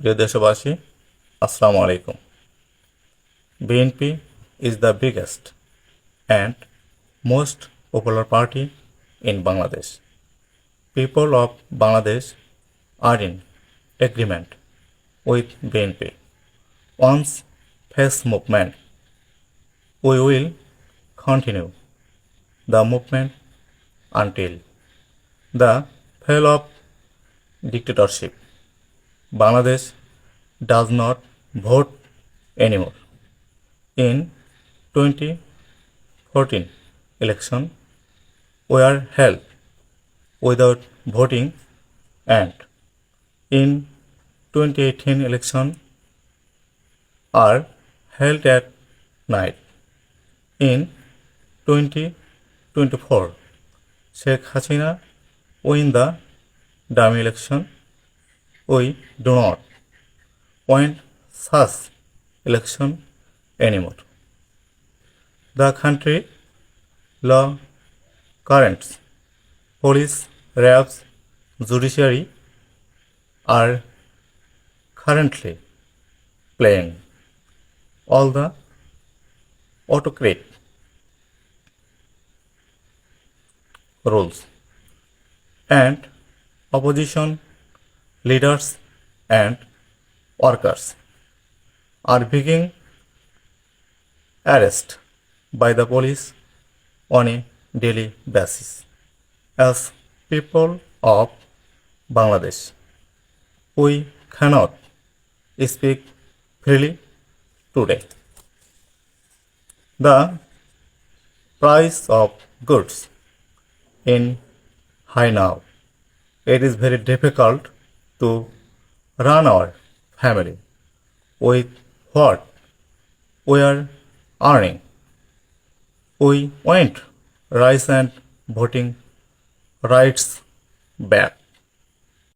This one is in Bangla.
প্রিয় দেশবাসী আসসালামু আলাইকুম BNP is the biggest and most popular party in Bangladesh people of Bangladesh are in agreement with BNP once face movement we will continue the movement until the fall of dictatorship Bangladesh does not vote anymore. In 2014 election were held without voting and in 2018 election are held at night. In 2024 Sheikh Hasina win the dummy election we do not want such election anymore. The country law currents, police, reps, judiciary are currently playing all the autocrat roles, and opposition leaders and workers are being arrested by the police on a daily basis. As people of Bangladesh, we cannot speak freely today. The price of goods in high now. It is very difficult to run our family with what we are earning. We went rice and voting rights back.